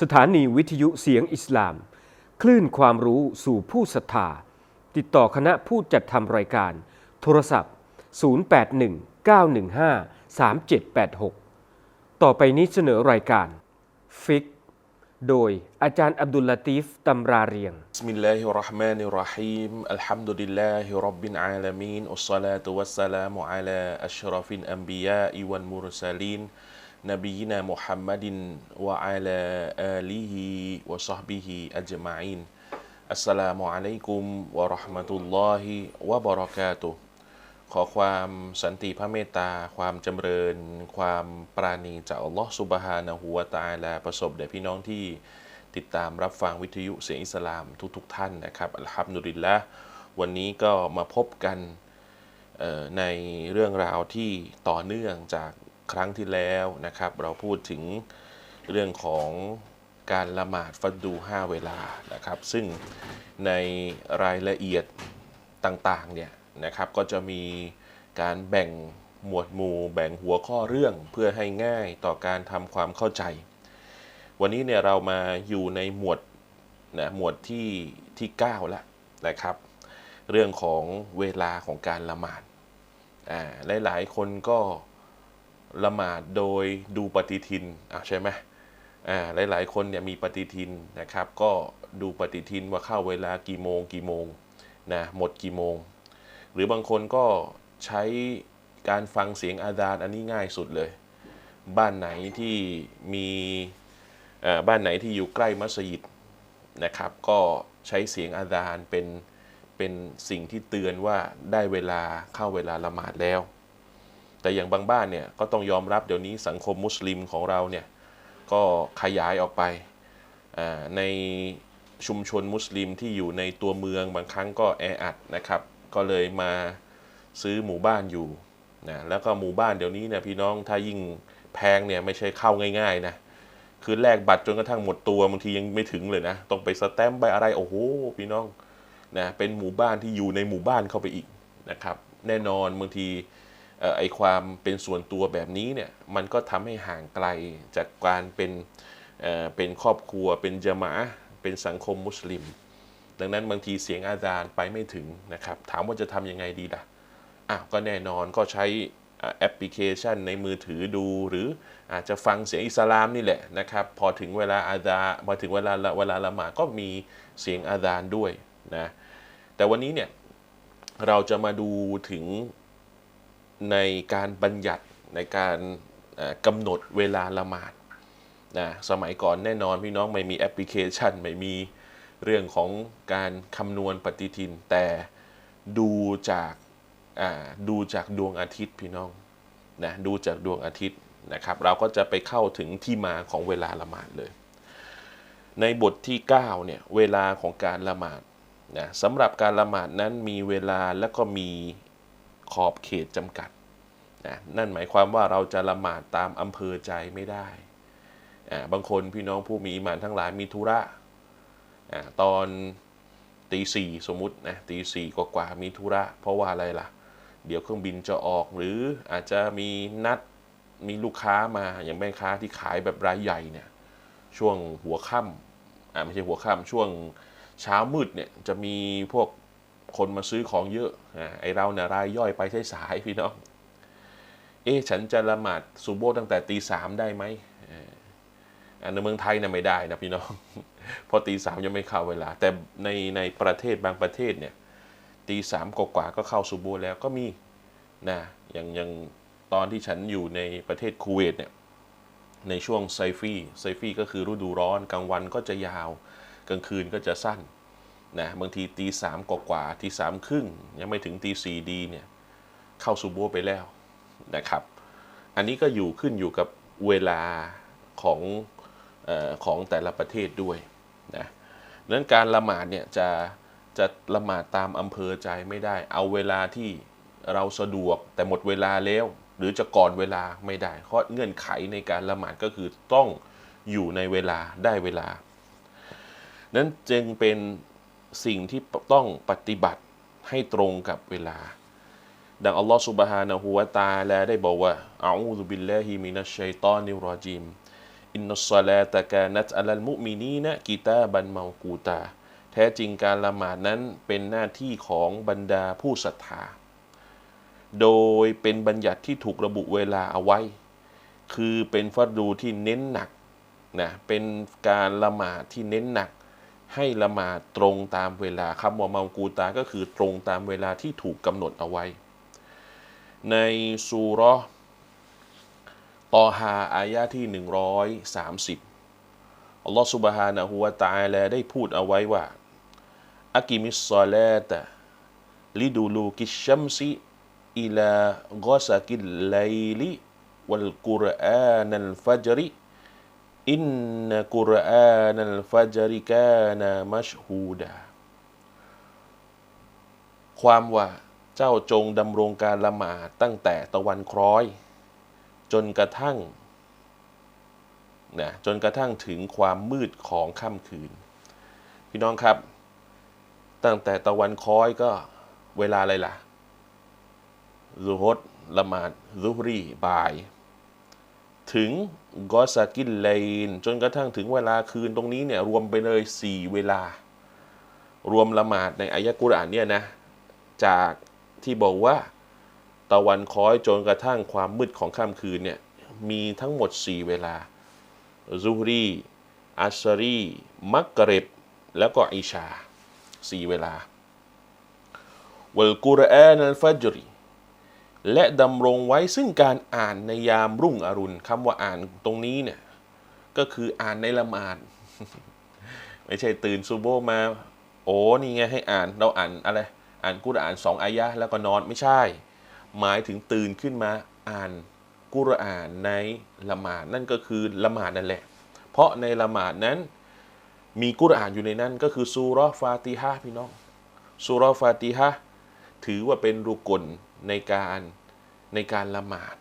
สถานีวิทยุเสียงอิสลาม คลื่นความรู้สู่ผู้ศรัทธา ติดต่อคณะผู้จัดทำรายการ โทรศัพท์ 0819153786 ต่อไปนี้เสนอรายการ ฟิก โดยอาจารย์อับดุลลาตีฟตำราเรียงบิสมิลลาฮิรราะห์มานิรราะฮีมอัลฮัมดุลิลลาฮิรับบิลอาลามีนอัสสลาตุวัสสลามุอะลาอัชรฟิลอัมบิยาอิวัลมุรสลีน نبينا محمد وعلى آله وصحبه أجمعين السلام عليكم ورحمة الله وبركاته ขอความสันติพระเมตตา ความจำเริญ ความปราณีจากอัลลอฮฺสุบฮานะฮูวะตะอาลาประสบแด่พี่น้องที่ติดตามรับฟังวิทยุเสียงอิสลามทุกๆทท่านนะครับ อัลฮัมดุลิลละวันนี้ก็มาพบกันเอ่อในเรื่องราวที่ต่อเนื่องจาก ครั้งที่แล้วนะครับ เราพูดถึงเรื่องของการละหมาดฟัดดู 5 เวลานะครับ ซึ่งในรายละเอียดต่างๆเนี่ยนะครับก็จะมีการแบ่งหมวดหมู่แบ่งหัวข้อเรื่องเพื่อให้ง่ายต่อการทำความเข้าใจ วันนี้เนี่ยเรามาอยู่ในหมวดนะหมวดที่ที่9แล้วนะครับ เรื่องของเวลาของการละหมาดอ่าหลายๆคนก็ ละหมาดโดยดูปฏิทินอะใช่ไหมอ่าหลาย ๆ คนเนี่ยมีปฏิทินนะครับ ก็ดูปฏิทินว่าเข้าเวลากี่โมงกี่โมงนะหมดกี่โมง หรือบางคนก็ใช้การฟังเสียงอาดานอันนี้ง่ายสุดเลย บ้านไหนที่มีบ้านไหนที่อยู่ใกล้มัสยิดนะครับ ก็ใช้เสียงอาดานเป็นเป็นสิ่งที่เตือนว่าได้เวลาเข้าเวลาละหมาดแล้ว แต่อย่างบางบ้านเนี่ยก็ต้องยอมรับเดี๋ยวนี้สังคมมุสลิมของเราเนี่ยก็ขยายออกไปในชุมชนมุสลิมที่อยู่ในตัวเมืองบางครั้งก็แออัดนะครับ ก็เลยมาซื้อหมู่บ้านอยู่นะแล้วก็หมู่บ้านเดี๋ยวนี้เนี่ยพี่น้องถ้ายิ่งแพงเนี่ยไม่ใช่เข้าง่ายๆนะคือแลกบัตรจนกระทั่งหมดตัวบางทียังไม่ถึงเลยนะต้องไปสแตมป์ไปอะไรโอ้โหพี่น้องนะเป็นหมู่บ้านที่อยู่ในหมู่บ้านเข้าไปอีกนะครับ แน่นอนบางที ไอความเป็นส่วนตัวแบบนี้เนี่ยมันก็ทำให้ห่างไกลจากการเป็นเเป็นครอบครัว เป็นจมะห์เป็นสังคมมุสลิม ดังนั้นบางทีเสียงอาจารย์ไปไม่ถึงนะครับ ถามว่าจะทำยังไงดีล่ะอ้าวก็แน่นอนก็ใช้แอปพลิเคชันในมือถือดู หรืออาจจะฟังเสียงอิสลามนี่แหละนะครับ พอถึงเวลาอาดาพอถึงเวลาเวลาละหมาดก็มีเสียงอาดานด้วยนะแต่วันนี้เนี่ยเราจะมาดูถึง ในการบัญญัติในการกำหนดเวลาละหมาดนะสมัยก่อนแน่นอนพี่น้องไม่มีแอปพลิเคชัน ไม่มีเรื่องของการคำนวณปฏิทิน แต่ดูจากดูจากดวงอาทิตย์พี่น้องนะดูจากดวงอาทิตย์นะครับ เราก็จะไปเข้าถึงที่มาของเวลาละหมาดเลย ในบทที่9เนี่ยเวลาของการละหมาดนะสำหรับการละหมาดนั้นมีเวลาและก็มี ขอบเขตจำกัดนะนั่นหมายความว่าเราจะละหมาดตามอำเภอใจไม่ได้อ่าบางคนพี่น้องผู้มีอิมานทั้งหลายมีธุระอ่าตอนตีสี่สมมตินะตีสี่กว่ามีธุระ เพราะว่าอะไรล่ะ เดี๋ยวเครื่องบินจะออกหรืออาจจะมีนัดมีลูกค้ามาอย่างแม่ค้าที่ขายแบบรายใหญ่เนี่ยช่วงหัวค่ำอ่าไม่ใช่หัวค่ำช่วงเช้ามืดเนี่ยจะมีพวก คนมาซื้อของเยอะไอเราเนี่ยรายย่อยไปใช้สายพี่น้อง เอ๊ะฉันจะละหมาดซูโบตั้งแต่ตีสามได้ไหมอ่ออ่าในเมืองไทยเนี่ยไม่ได้นะพี่น้อง พอตีสามยังไม่เข้าเวลา แต่ในในประเทศบางประเทศเนี่ยตีสามกว่าก็เข้าซูโบแล้วก็มีนะอย่างอย่างตอนที่ฉันอยู่ในประเทศคูเวตเนี่ยในช่วงไซฟีไซฟีก็คือฤดูร้อนกลางวันก็จะยาว กลางคืนก็จะสั้น นะบางทีตีสามกว่าตีสามครึ่งยังไม่ถึงตีสี่ดีเนี่ยเข้าซูโบไปแล้วนะครับ อันนี้ก็อยู่ขึ้นอยู่กับเวลาของออของแต่ละประเทศด้วยนะนั้นการละหมาดเนี่ยจะจะละหมาดตามอำเภอใจไม่ได้ เอาเวลาที่เราสะดวกแต่หมดเวลาแล้ว หรือจะก่อนเวลาไม่ได้เพราะเงื่อนไขในการละหมาดก็คือต้องอยู่ในเวลาได้เวลา นั้นจึงเป็น สิ่งที่ต้องปฏิบัติให้ตรงกับเวลา ดังอัลลอฮฺสุบฮานะฮูวะตาลาได้บอกว่าอาอูซุบิลลาฮิมินัชชัยตอนิรจิมอินนัสซาลาตะกานัตอัลลมุมินีนะกิตาบันมากูตา แท้จริงการละหมาดนั้นเป็นหน้าที่ของบรรดาผู้ศรัทธา โดยเป็นบัญญัติที่ถูกระบุเวลาเอาไว้ คือเป็นฟัดดูที่เน้นหนักนะเป็นการละหมาดที่เน้นหนัก ให้ละหมาดตรงตามเวลาคำว่ามังกูตาก็คือตรงตามเวลาที่ถูกกำหนดเอาไว้ ในซูรอตอฮาอายะที่ 130 อัลลอฮฺสุบฮานะฮุวาตาลาได้พูดเอาไว้ว่าอักิมิสซาเลตะลิดูลูกิชัมซิอิลากอสกิลไลลิวัลกุรอานัลฟัจริ อินนกุรอานัลฟัจริกานามัชฮูดา ความว่าเจ้าจงดำรงการละหมาดตั้งแต่ตะวันคล้อย จนกระทั่งนะจนกระทั่งถึงความมืดของค่ำคืน พี่น้องครับ ตั้งแต่ตะวันคล้อยก็เวลาอะไรล่ะซูฮดละหมาดซุฮรีบ่าย ถึงกอสกินเลนจนกระทั่งถึงเวลาคืนตรงนี้เนี่ยรวมไปเลยสี่เวลา รวมละหมาดในอายะกุรอานเนี่ยนะ จากที่บอกว่าตะวันค้อยจนกระทั่งความมืดของค่ำคืนเนี่ยมีทั้งหมด 4 เวลาซูฮรีอัชรีมักกะร็บแล้วก็อิชาสี่เวลาวัลกุรอานัลฟัจรี และดำรงไว้ซึ่งการอ่านในยามรุ่งอรุณคำว่าอ่านตรงนี้เนี่ยก็คืออ่านในละหมาดไม่ใช่ตื่นซูโบมา โอ้นี่ไงให้อ่านเราอ่านอะไร อ่านกุรอานสองอายะแล้วก็นอนไม่ใช่ หมายถึงตื่นขึ้นมาอ่านกุรอานในละหมาดนั่นก็คือละหมาดนั่นแหละ เพราะในละหมาดนั้นมีกุรอานอยู่ในนั้นก็คือซูราะห์ฟาติฮะพี่น้องซูราะห์ฟาติฮะถือว่าเป็นรุกล ในการในการละหมาด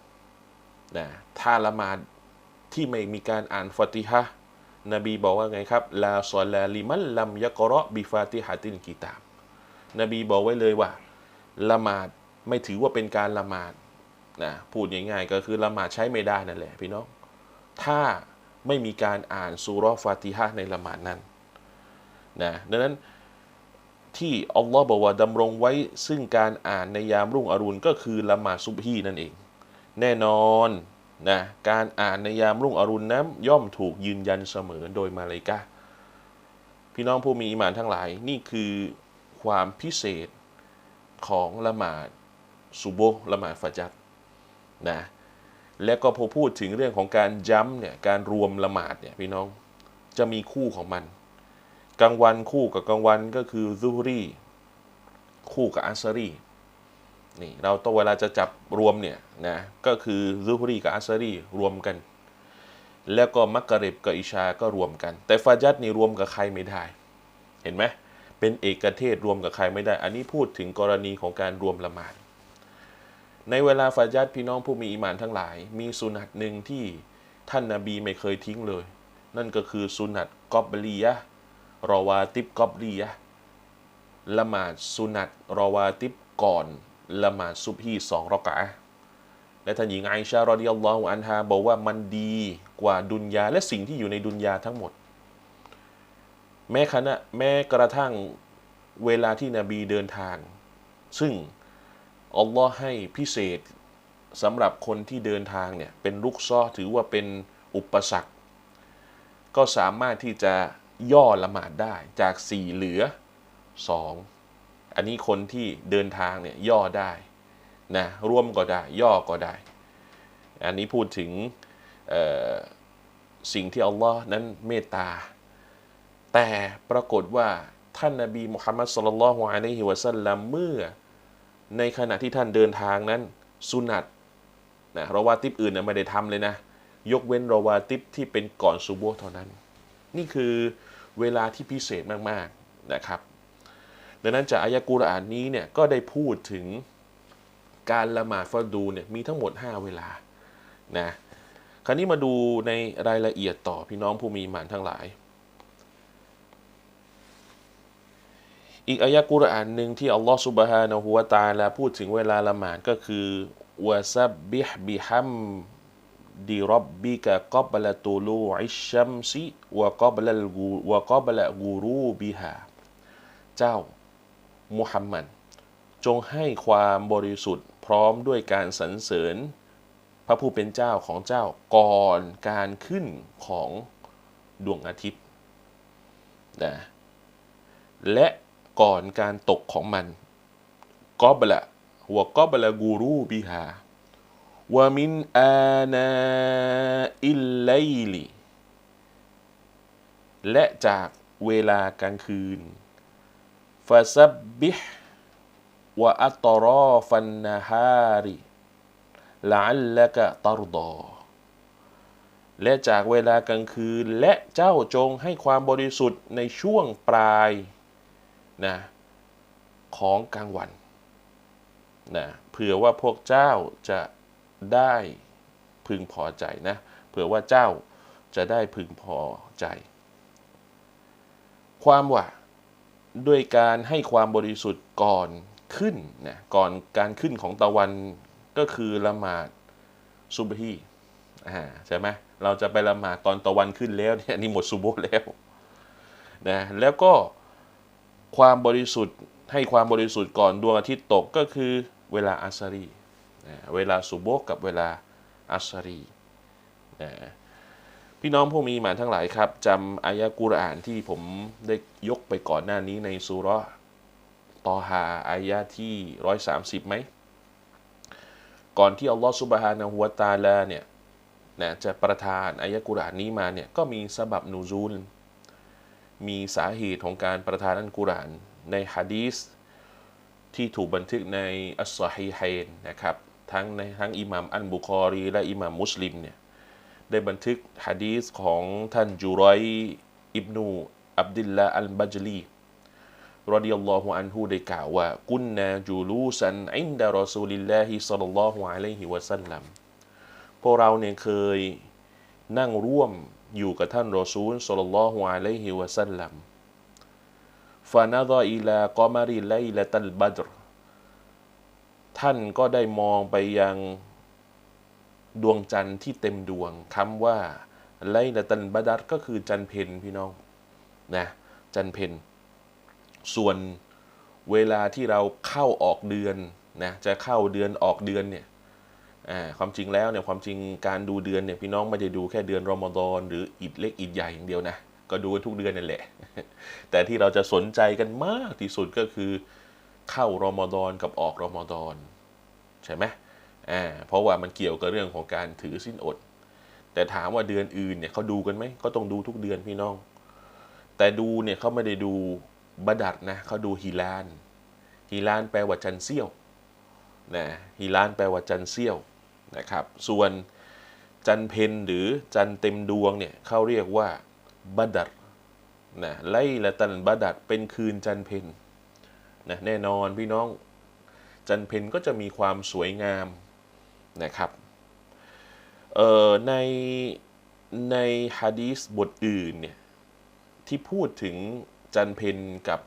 นะถ้าละหมาดที่ไม่มีการอ่านฟาติฮะนบีบอกว่าไงครับลาซอลาลิมันลัมยะกราะบิฟาติฮะตินกิตาบนบีบอกไว้เลยว่าละหมาดไม่ถือว่าเป็นการละหมาดนะพูดง่ายๆก็คือละหมาดใช้ไม่ได้นั่นแหละพี่น้องถ้าไม่มีการอ่านซูราะห์ฟาติฮะในละหมาดนั้นนะดังนั้น ที่อัลลอฮ์บอกว่าดำรงไว้ซึ่งการอ่านในยามรุ่งอรุณก็คือละหมาดซุบฮีนั่นเอง แน่นอนนะการอ่านในยามรุ่งอรุณนั้นย่อมถูกยืนยันเสมอโดยมาเลกาพี่น้องผู้มีอิหมานทั้งหลาย นี่คือความพิเศษของละหมาดซุโบละหมาดฟัจัดนะและก็พอพูดถึงเรื่องของการย้ำเนี่ยการรวมละหมาดเนี่ยพี่น้องจะมีคู่ของมัน กลางวันคู่กับกลางวันก็คือซูฮรีคู่กับอัสรีนี่เราต้องเวลาจะจับรวมเนี่ยนะก็คือซูฮรีกับอัสรีรวมกัน แล้วก็มักกะเร็บกับอิชาก็รวมกัน แต่ฟาจัดนี่รวมกับใครไม่ได้ เห็นไหมเป็นเอกเทศรวมกับใครไม่ได้ อันนี้พูดถึงกรณีของการรวมละหมาดในเวลาฟาจัดพี่น้องผู้มีอิมานทั้งหลาย มีสุนัตหนึ่งที่ท่านนาบีไม่เคยทิ้งเลย นั่นก็คือสุนัตกอบลียะ รอวาติบกอบลียะละหมาดสุนัตรอวาติบก่อนละหมาดซุบฮีสองรอกะและท่านหญิงไอชารอดิยัลลอฮุอันฮาบอกว่ามันดีกว่าดุนยาและสิ่งที่อยู่ในดุนยาทั้งหมด แม้ขณะแม้กระทั่งเวลาที่นบีเดินทาง ซึ่งอัลลอฮ์ให้พิเศษสำหรับคนที่เดินทางเนี่ยเป็นลุกซ้อถือว่าเป็นอุปสรรค ก็สามารถที่จะ ย่อละหมาดได้จากสี่เหลือสองอันนี้คนที่เดินทางเนี่ยย่อได้นะร่วมก็ได้ ย่อก็ได้ อันนี้พูดถึงสิ่งที่อัลลอฮ์นั้นเมตตา แต่ปรากฏว่าท่านนาบีมุฮัมมัดสุลลัลฮุอะลัยฮิวะสัลลัมเมื่อในขณะที่ท่านเดินทางนั้น สุนัตนะรอวาติบอื่นนะไม่ได้ทำเลยนะ ยกเว้นรอวาติบที่เป็นก่อนซูโบเท่านั้น นี่คือเวลาที่พิเศษมากๆนะครับ ดังนั้นจากอายะกุรอานนี้เนี่ยก็ได้พูดถึงการละหมาดฟัดูเนี่ยมีทั้งหมด 5 เวลานะคราวนี้มาดูในรายละเอียดต่อพี่น้องผู้มีหมานทั้งหลาย อีกอายะกุรอานหนึ่งที่อัลลอฮฺสุบฮานะฮูวาตาลาพูดถึงเวลาละหมาดก็คือวะซับบิฮบิฮัม ดีรับบิกะกับละตูลูอิชชัมซิวะกับละกูวะกับละกูรูบิฮาเจ้ามุฮัมมัดจงให้ความบริสุทธิ์พร้อมด้วยการสรรเสริญ พระผู้เป็นเจ้าของเจ้าก่อนการขึ้นของดวงอาทิตย์นะและก่อนการตกของมันกอบละหัวกอบละกูรูบิฮา วามินอานาอิลไลลีและจากเวลากลางคืนฟาซับบิฮวะอัตรอฟันนาฮาริลัลละกะตารดอและจากเวลากลางคืนและเจ้าจงให้ความบริสุทธิ์ในช่วงปลายนะของกลางวันนะเผื่อว่าพวกเจ้าจะ ได้พึงพอใจนะเผื่อว่าเจ้าจะได้พึงพอใจ ความว่าด้วยการให้ความบริสุทธิ์ก่อนขึ้นนะก่อนการขึ้นของตะวันก็คือละหมาดซุบฮีอ่าใช่ไหมเราจะไปละหมาดตอนตะวันขึ้นแล้วเนี่ยนี่หมดซุโบแล้วนะแล้วก็ความบริสุทธิ์ให้ความบริสุทธิ์ก่อนดวงอาทิตย์ตกก็คือเวลาอัสรี นะเวลาซุโบฮ์กับเวลาอัสรีนะพี่น้องผู้มีหมานทั้งหลายครับจำอายะกุรอานที่ผมได้ยกไปก่อนหน้านี้ในสุร์ตอฮาอายะที่ร้อยสามสิบไหม ก่อนที่อัลลอฮฺสุบฮานะฮุวาตาลาเนี่ยนะจะประทานอายะกุรอานนี้มาเนี่ยก็มีสบับนูซูล มีสาเหตุของการประทานอัลกุรอานในฮะดีษที่ถูกบันทึกในอัสซอฮีไฮนนะครับ ทั้งในทั้งอิหม่ามอันบุคอรี และอิหม่ามมุสลิมเนี่ยได้บันทึกฮะดีษของท่านจุรอยอิบนูอับดิลลาอัลบัจลีรดิยัลลอฮุอันฮูได้กล่าวว่ากุนนาจูลูซันอินดารอซูลิลลาฮิศ็อลลัลลอฮุอะลัยฮิวะซัลลัมพวกเราเนี่ยเคยนั่งร่วมอยู่กับท่านรอซูลศ็อลลัลลอฮุอะลัยฮิวะซัลลัมฟานาดออิลากอมาริไลละตัลบัดร ท่านก็ได้มองไปยังดวงจันทร์ที่เต็มดวงคำว่าไลละตัลบัดก็คือจันเพนพี่น้องนะจันเพนส่วนเวลาที่เราเข้าออกเดือนนะจะเข้าเดือนออกเดือนเนี่ยความจริงแล้วเนี่ยความจริงการดูเดือนเนี่ยพี่น้องไม่ได้ดูแค่เดือนรอมฎอนหรืออิดเล็กอิดใหญ่อย่างเดียวนะก็ดูทุกเดือนนั่นแหละ แต่ที่เราจะสนใจกันมากที่สุดก็คือ เข้ารอมฎอนกับออกรอมฎอนใช่ไหมอ่าเพราะว่ามันเกี่ยวกับเรื่องของการถือสิ้นอด แต่ถามว่าเดือนอื่นเนี่ยเขาดูกันไหมก็ต้องดูทุกเดือนพี่น้อง แต่ดูเนี่ยเขาไม่ได้ดูบดัดนะเขาดูฮิลานฮิลานแปลว่าจันเซี่ยวนะฮิลานแปลว่าจันเซี่ยวนะครับส่วนจันเพนหรือจันเต็มดวงเนี่ยเขาเรียกว่าบดัดนะไล่ละตันบดัดเป็นคืนจันเพน นะแน่นอนพี่น้องจันเพนก็จะมีความสวยงามนะครับในในฮะดีษบทอื่นเนี่ยที่พูดถึงจันเพนกับ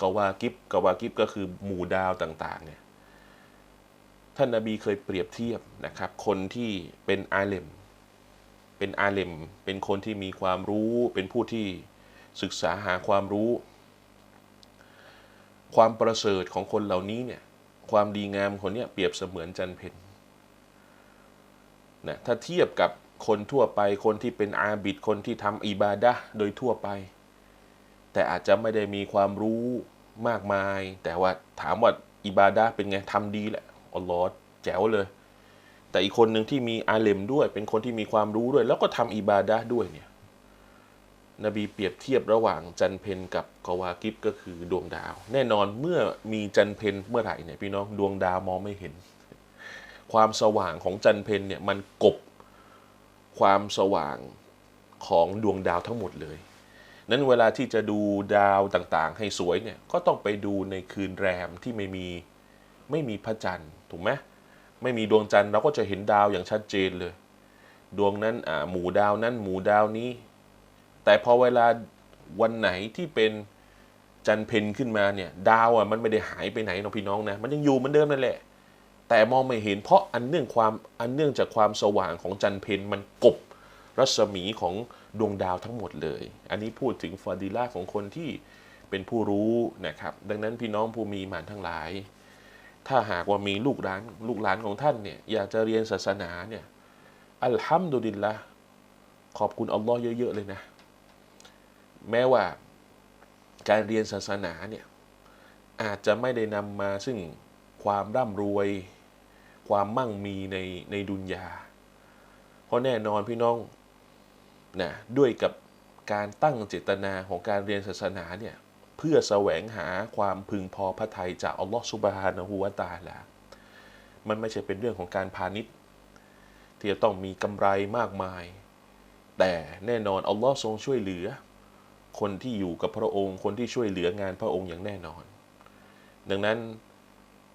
กวากิบกวากิบก็คือหมู่ดาวต่างๆเนี่ยท่านนาบีเคยเปรียบเทียบนะครับ คนที่เป็นอาเลม เป็นอาเลม เป็นคนที่มีความรู้ เป็นผู้ที่ศึกษาหาความรู้ ความประเสริฐของคนเหล่านี้เนี่ยความดีงามคนเนี้ยเปรียบเสมือนจันเพนนะถ้าเทียบกับคนทั่วไปคนที่เป็นอาบิดคนที่ทำอิบาดะโดยทั่วไป แต่อาจจะไม่ได้มีความรู้มากมาย แต่ว่าถามว่าอิบาดะเป็นไงทำดีแหละอัลลอฮ์แจ๋วเลย แต่อีกคนหนึ่งที่มีอาเลมด้วย เป็นคนที่มีความรู้ด้วย แล้วก็ทำอิบาดะด้วยเนี่ย นบีเปรียบเทียบระหว่างจันเพนกับกวากิบก็คือดวงดาว แน่นอนเมื่อมีจันเพนเมื่อไหร่เนี่ยพี่น้องดวงดาวมองไม่เห็น ความสว่างของจันเพนเนี่ยมันกบความสว่างของดวงดาวทั้งหมดเลย นั้นเวลาที่จะดูดาวต่างๆ ให้สวยเนี่ยก็ต้องไปดูในคืนแรมที่ไม่มีไม่มีพระจันทร์ถูกไหมไม่มีดวงจันทร์เราก็จะเห็นดาวอย่างชัดเจนเลย ดวงนั้นอ่าหมู่ดาวนั้นหมู่ดาวนี้ แต่พอเวลาวันไหนที่เป็นจันเพนขึ้นมาเนี่ย ดาวอะมันไม่ได้หายไปไหนน้องพี่น้องนะ มันยังอยู่เหมือนเดิมนั่นแหละ แต่มองไม่เห็นเพราะอันเนื่องความอันเนื่องจากความสว่างของจันเพนมันกบรัศมีของดวงดาวทั้งหมดเลย อันนี้พูดถึงฟาดิลาของคนที่เป็นผู้รู้นะครับ ดังนั้นพี่น้องผู้มีหมานทั้งหลาย ถ้าหากว่ามีลูกหลานลูกหลานของท่านเนี่ยอยากจะเรียนศาสนาเนี่ยอัลฮัมดุลิลละขอบคุณอัลลอฮ์เยอะๆเลยนะ แม้ว่าการเรียนศาสนาเนี่ยอาจจะไม่ได้นำมาซึ่งความร่ำรวย ความมั่งมีในในดุนยา เพราะแน่นอนพี่น้องนะด้วยกับการตั้งเจตนาของการเรียนศาสนาเนี่ยเพื่อแสวงหาความพึงพอพระทัยจากอัลลอฮฺสุบฮานะฮูวะตาลามันไม่ใช่เป็นเรื่องของการพาณิชย์ ที่จะต้องมีกำไรมากมาย แต่แน่นอนอัลลอฮ์ทรงช่วยเหลือ คนที่อยู่กับพระองค์ คนที่ช่วยเหลืองานพระองค์อย่างแน่นอน ดังนั้น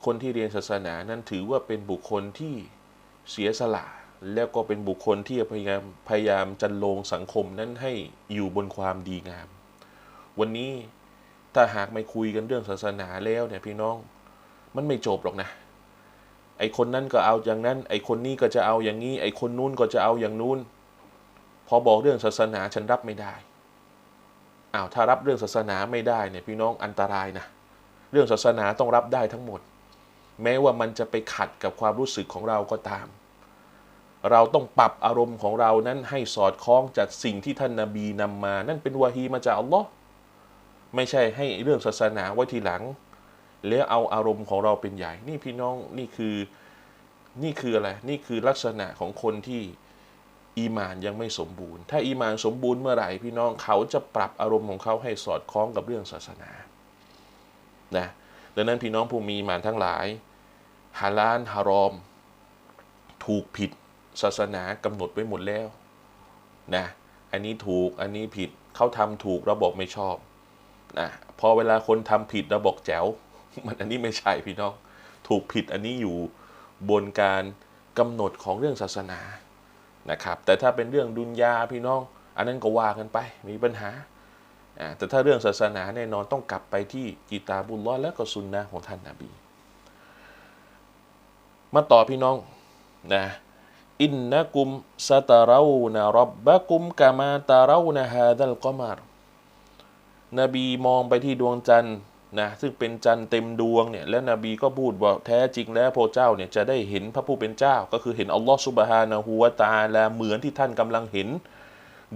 คนที่เรียนศาสนานั้นถือว่าเป็นบุคคลที่เสียสละ แล้วก็เป็นบุคคลที่พยายามพยายามจันโลงสังคมนั้นให้อยู่บนความดีงาม วันนี้ถ้าหากไม่คุยกันเรื่องศาสนาแล้วเนี่ยพี่น้องมันไม่จบหรอกนะไอคนนั้นก็เอาอย่างนั้น ไอคนนี้ก็จะเอาอย่างนี้ ไอคนนู้นก็จะเอาอย่างนู้น พอบอกเรื่องศาสนาฉันรับไม่ได้ อ้าวถ้ารับเรื่องศาสนาไม่ได้เนี่ยพี่น้องอันตรายนะเรื่องศาสนาต้องรับได้ทั้งหมด แม้ว่ามันจะไปขัดกับความรู้สึกของเราก็ตาม เราต้องปรับอารมณ์ของเรานั้นให้สอดคล้องจากสิ่งที่ท่านนาบีนำมา นั่นเป็นวาฮีมาจากอัลลอฮ์ไม่ใช่ให้เรื่องศาสนาไว้ทีหลัง แล้วเอาอารมณ์ของเราเป็นใหญ่ นี่พี่น้องนี่คือนี่คืออะไรนี่คือลักษณะของคนที่ อีมานยังไม่สมบูรณ์ ถ้าอีมานสมบูรณ์เมื่อไหร่พี่น้องเขาจะปรับอารมณ์ของเขาให้สอดคล้องกับเรื่องศาสนานะดังนั้นพี่น้องผู้มีมานทั้งหลายฮาลาลฮารอม ถูกผิดศาสนากำหนดไว้หมดแล้วนะอันนี้ถูกอันนี้ผิดเขาทำถูกเราบอกไม่ชอบนะพอเวลาคนทำผิดเราบอกแจ๋วมันอันนี้ไม่ใช่พี่น้อง ถูกผิดอันนี้อยู่บนการกำหนดของเรื่องศาสนา นะครับแต่ถ้าเป็นเรื่องดุนยาพี่น้อง อันนั้นก็ว่ากันไปมีปัญหา แต่ถ้าเรื่องศาสนาแน่นอนต้องกลับไปที่กีตาบุลลอและก็ซุนนะของท่านนาบี มาต่อพี่น้องนะอินนะกุมสตารานะรับบะกุมกามาตารานะฮาดัลกอมารนบีมองไปที่ดวงจันทร์ นะซึ่งเป็นจันทร์เต็มดวงเนี่ยและนบีก็พูดว่าแท้จริงแล้วพระเจ้าเนี่ยจะได้เห็นพระผู้เป็นเจ้า ก็คือเห็นอัลลอฮ์ซุบฮานะฮูวะตะอาลาเหมือนที่ท่านกำลังเห็น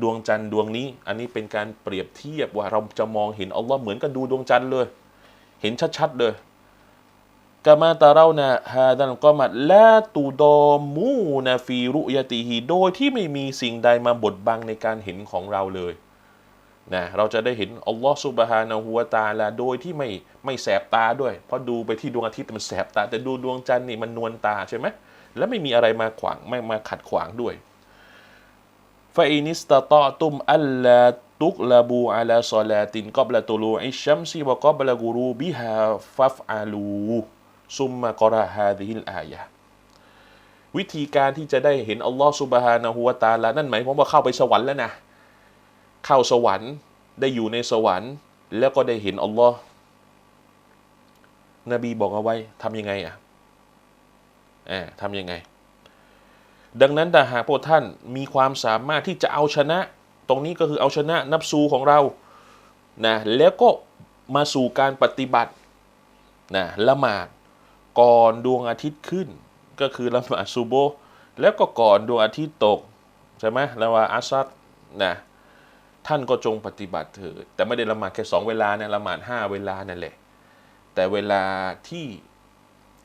ดวงจันทร์ดวงนี้ อันนี้เป็นการเปรียบเทียบว่าเราจะมองเห็นอัลลอฮ์เหมือนกับดูดวงจันทร์เลย เห็นชัดๆเลยกามาตาเรานะฮาดันก็มัดและตูดอมูนะฟีรุยติฮีโดยที่ไม่มีสิ่งใดมาบดบังในการเห็นของเราเลย นะเราจะได้เห็นอัลลอฮ์ซุบฮานะฮูวตาลาโดยที่ไม่ไม่แสบตาด้วย เพราะดูไปที่ดวงอาทิตย์มันแสบตา แต่ดูดวงจันทร์นี่มันนวลตาใช่ไหมและไม่มีอะไรมาขวางไม่มาขัดขวางด้วยฟาอินิสตาตอตุมอัลลาตุกลาบูอาลาซอลาตินกอบละตุลูอิชัมซีวะกอบละกูรูบิฮาฟัฟอาลูซุมมะกอราฮาดิฮิลอายะวิธีการที่จะได้เห็นอัลลอฮ์ซุบฮานะฮูวตาลานั่นหมายความว่าเข้าไปสวรรค์แล้วนะ เข้าสวรรค์ ได้อยู่ในสวรรค์ แล้วก็ได้เห็นอัลลอฮ์นบีบอกเอาไว้ทำยังไงอะอ่าทำยังไง ดังนั้นแต่หากพวกท่านมีความสามารถที่จะเอาชนะ ตรงนี้ก็คือเอาชนะนับซูของเรานะแล้วก็มาสู่การปฏิบัตินะละหมาดก่อนดวงอาทิตย์ขึ้น ก็คือละหมาดซูโบแล้วก็ก่อนดวงอาทิตย์ตก ใช่ไหมละว่าอัซัดนะ ท่านก็จงปฏิบัติเถิดแต่ไม่ได้ละหมาดแค่สองเวลานะละหมาดห้าเวลานั่นแหละ แต่เวลาที่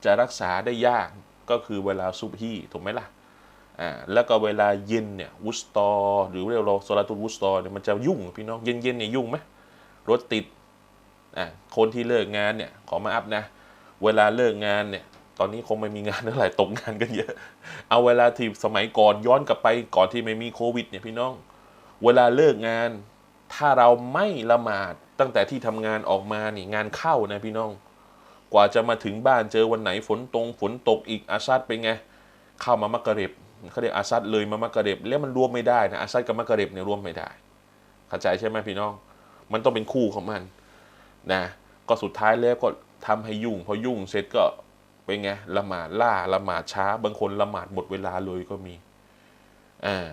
จะรักษาได้ยากก็คือเวลาซุบฮีถูกไหมล่ะอ่าแล้วก็เวลาเย็นเนี่ยวุสตอ หรือเรียกเราโซลาตุลวุสตอเนี่ยมันจะยุ่งพี่น้องเย็นเย็นเนี่ยยุ่งไหมรถติดอ่าคนที่เลิกงานเนี่ยขอมาอัพนะ เวลาเลิกงานเนี่ยตอนนี้คงไม่มีงานเท่าไหร่ตกงานกันเยอะ เอาเวลาที่สมัยก่อนย้อนกลับไปก่อนที่ไม่มีโควิดเนี่ยพี่น้อง เวลาเลิกงาน ถ้าเราไม่ละหมาดตั้งแต่ที่ทำงานออกมานี่งานเข้านะพี่น้อง กว่าจะมาถึงบ้านเจอวันไหนฝนตรงฝนตกอีกอาซัดเป็นไง เข้ามามักกะเร็บเขาเรียกอาซัดเลยมามักกะเร็บแล้วมันรวมไม่ได้นะอาซัดกับมักกะเร็บเนี่ยรวมไม่ได้เข้าใจใช่ไหมพี่น้อง มันต้องเป็นคู่ของมันนะก็สุดท้ายแล้วก็ทำให้ยุ่งพอยุ่งเสร็จก็เป็นไงละหมาดล่าละหมาดช้า บางคนละหมาดหมดเวลาเลยก็มีอ่า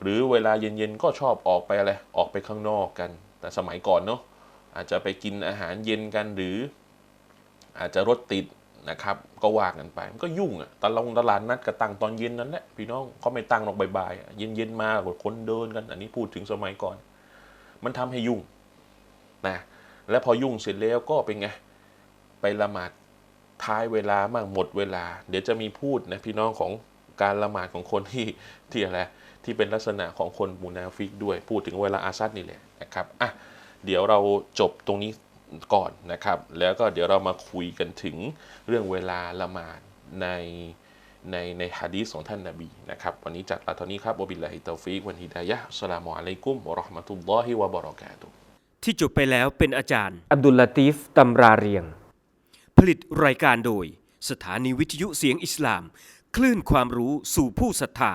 หรือเวลาเย็นๆก็ชอบออกไปอะไรออกไปข้างนอกกัน แต่สมัยก่อนเนาะอาจจะไปกินอาหารเย็นกันหรือ อาจจะรถติดนะครับ ก็ว่ากันไปมันก็ยุ่งอะตลาดตลาดนัดก็ตั้งตอนเย็นนั่นแหละพี่น้องเขาไม่ตั้งหรอกบ่ายๆเย็นๆมาคนเดินกัน อันนี้พูดถึงสมัยก่อน มันทำให้ยุ่งนะและพอยุ่งเสร็จแล้วก็เป็นไงไปละหมาดท้ายเวลามากหมดเวลา เดี๋ยวจะมีพูดนะพี่น้องของการละหมาดของคนที่ที่อะไร ที่เป็นลักษณะของคนมูนาฟิกด้วย พูดถึงเวลาอาซัดนี่แหละนะครับอะเดี๋ยวเราจบตรงนี้ก่อนนะครับ แล้วก็เดี๋ยวเรามาคุยกันถึงเรื่องเวลาละหมาดในในในฮะดีษของท่านนาบีนะครับ วันนี้จัดลาเท่านี้ครับวะบิลลาฮิตตอฟิกวันฮิดายะฮ์อัสสลามุอะลัยกุมวะเราะห์มะตุลลอฮิวะบะเราะกาตุฮ์ที่จบไปแล้วเป็นอาจารย์ อับดุลลาตีฟตำราเรียง ผลิตรายการโดย สถานีวิทยุเสียงอิสลาม คลื่นความรู้สู่ผู้ศรัทธา